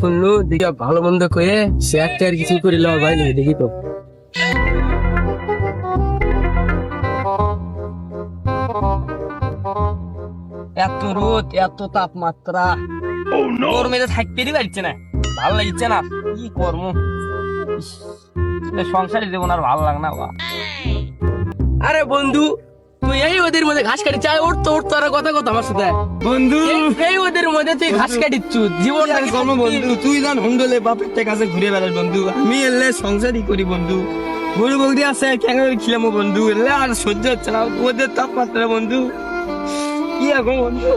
শুনলো দেখি ভালো মন্দ করে সে একটা আর কিছু দেখি তো। এত রোদ, এত তাপমাত্রা। তোর মেয়েতে থাকতেই পারছে না, ভালো লাগছে না, কি কর্ম সংসারে জীবন আর ভালো লাগে না আরে বন্ধু এই ওদের মধ্যে ঘাস কাটি চাই ওর তো ওর তো আর কথা কথা আমার সাথে? বন্ধু। এই- এই ওদের মধ্যে তুই ঘাস কাটিচ্ছু জীবন কর্ম বন্ধু তুই জান হুন্ডলে বাপের কাছে ঘুরে বেড়াস বন্ধু। আমি এলে সংসারই করি বন্ধু। গরু বৌদি আছে কেন খিলাম বন্ধু? এলে আর সহ্য হচ্ছে না। ওদের তাপমাত্রা বন্ধু। কি এখন বন্ধু?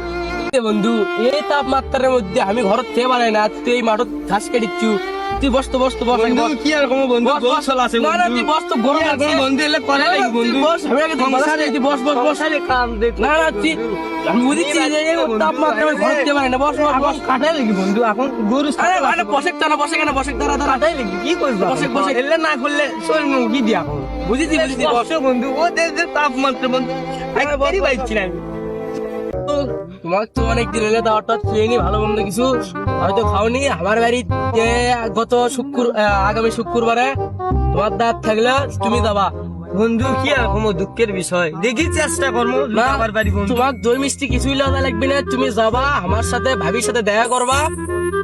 বন্ধু এই তাপমাত্রার মধ্যে আমি ঘর থেকে বানাই না তুই এই মাঠত ঘাস কাটিচ্ছু। তুই বস তো বস তো বস বন্ধু কি আর কোনো বন্ধু? বস। গোসল আছে না, না, তুই বস তো, গরম কি আর বন্ধু? এলে করে তুই বন্ধু। বস, আমি আগে তোর সংসারে তুই বস, বস, বস। সংসারে কাম দেখ না না তুই আমি বুঝেছি যে এই তাপমাত্রা আমি ঘর থেকে বানাই না। বস বস বস। কাটাই লাগি বন্ধু এখন গরু আরে আরে বসে তো না বসে কেন বসে দাঁড়া দাঁড়া। কাটাই লাগি কি করব বসে, বসে। এলে না করলে শরীর মুখি দিয়া বুঝেছি বুঝেছি বস বন্ধু ওদের যে তাপমাত্রা বন্ধু একবারই পাইছি না আমি তো তোমার তো অনেক দিন হলে খেয়ে ভালো মন্দ কিছু হয়তো খাওনি আমার বাড়িতে গত শুক্র আগামী শুক্রবারে তোমার দাঁত থাকলে তুমি যাবা বন্ধু কি দুঃখের বিষয় দেখি চেষ্টা করব আমার বাড়ি বন্ধু তোমার দই মিষ্টি কিছুই লাগা লাগবে না তুমি যাবা আমার সাথে ভাবির সাথে দেখা করবা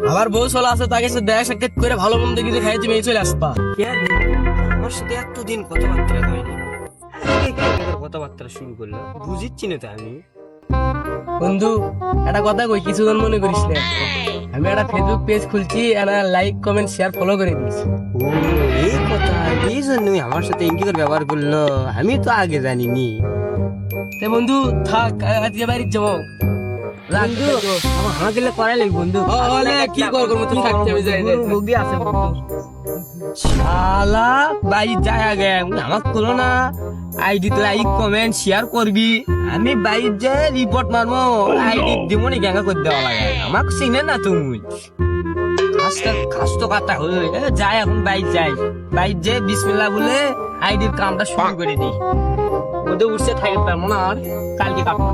আমার বউ চলে আছে তাকে সাথে দেখা সাক্ষাৎ করে ভালো মন্দ কিছু খাই তুমি চলে আসবা আমার সাথে এতদিন কথাবার্তা হয়নি কথাবার্তা শুরু করল বুঝিচ্ছি না তো আমি বন্ধু একটা কথা কই কিছু জন মনে করিস না। আমি একটা ফেসবুক পেজ খুলছি একটা লাইক কমেন্ট শেয়ার ফলো করে দিস ও এই কথা এই জন্যই আমার সাথে ইঙ্কি করে ব্যবহার করল? আমি তো আগে জানিনি। তে বন্ধু থাক আজকে বাড়ির যাব বন্ধু। আমার হাঁ গেলে করাই লাগবে বন্ধু। কি কর করব, তুই থাকতে আমি যাই। বৌদি আছে বন্ধু শালা বাই যায় আগে আমার করো না। আইডি তো লাইক কমেন্ট শেয়ার করবি। আমি বাইর যে রিপোর্ট মারবো আইডি দিব নি গ্যাঙ্গা করে দেওয়া লাগে? আমাকে চিনে না তুমি। কাজটা কাজ তো কাটা হয়ে এ, যাই এখন বাইর যাই। বাইর যে বিসমিল্লাহ বলে আইডির কামটা শুরু করে দিই। ওদের উঠছে থাকতে পারব না আর কালকে কাটবো